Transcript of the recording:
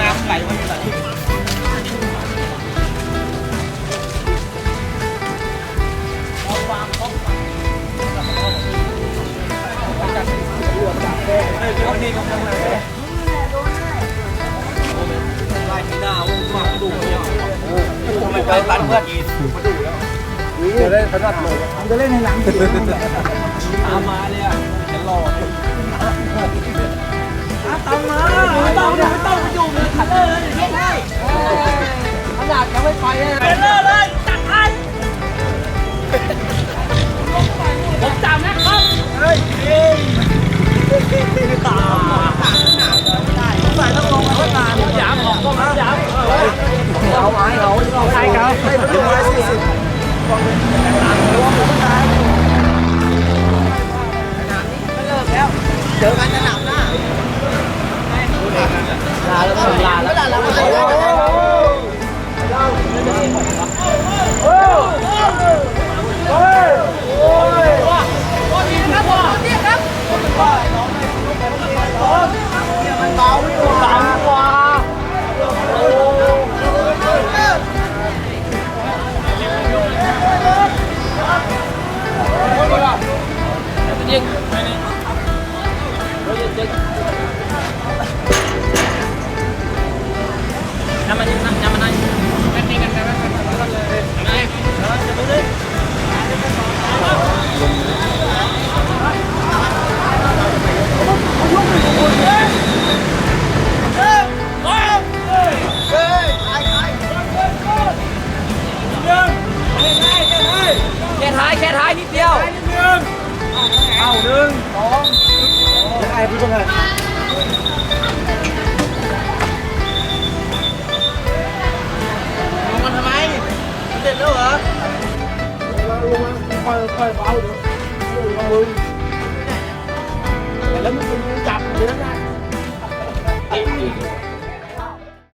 น้ำไหลมาจากที่เอาวางต้อวางจากตำรวจากแม่เฮ้ที่เขาพูดเลยลายหน้าอุ้มหมาดูไปตัดเพื่อกี้มาดูแล้ว จะได้ถนัดเลยจะเล่นในหลังเสียงตามมาเลยอะจะรอเลยตามมาไม่ต้องไม่ต้องไปยุ่เลยขัดเลยอย่นให้ขนาดยังไม่ไปเลยเป็นเลยเลยจัดให้ผมจำนะครับเฮ้ยตาใส่ต้องลงมาตั้งนานยามของก็ยามเอาไม้เอาเอาใครเขาไม่ไม้สี่สิบ เจ น้ำมันน้ำน้ำมันนั่นนี่กันกันกัน เอาหนึ่งสองไอ้พี่เป็นไงลงมันทำไมมันเด็ดแล้วเหรอลงมาค่อยค่อยเบาเดี๋ยวมือ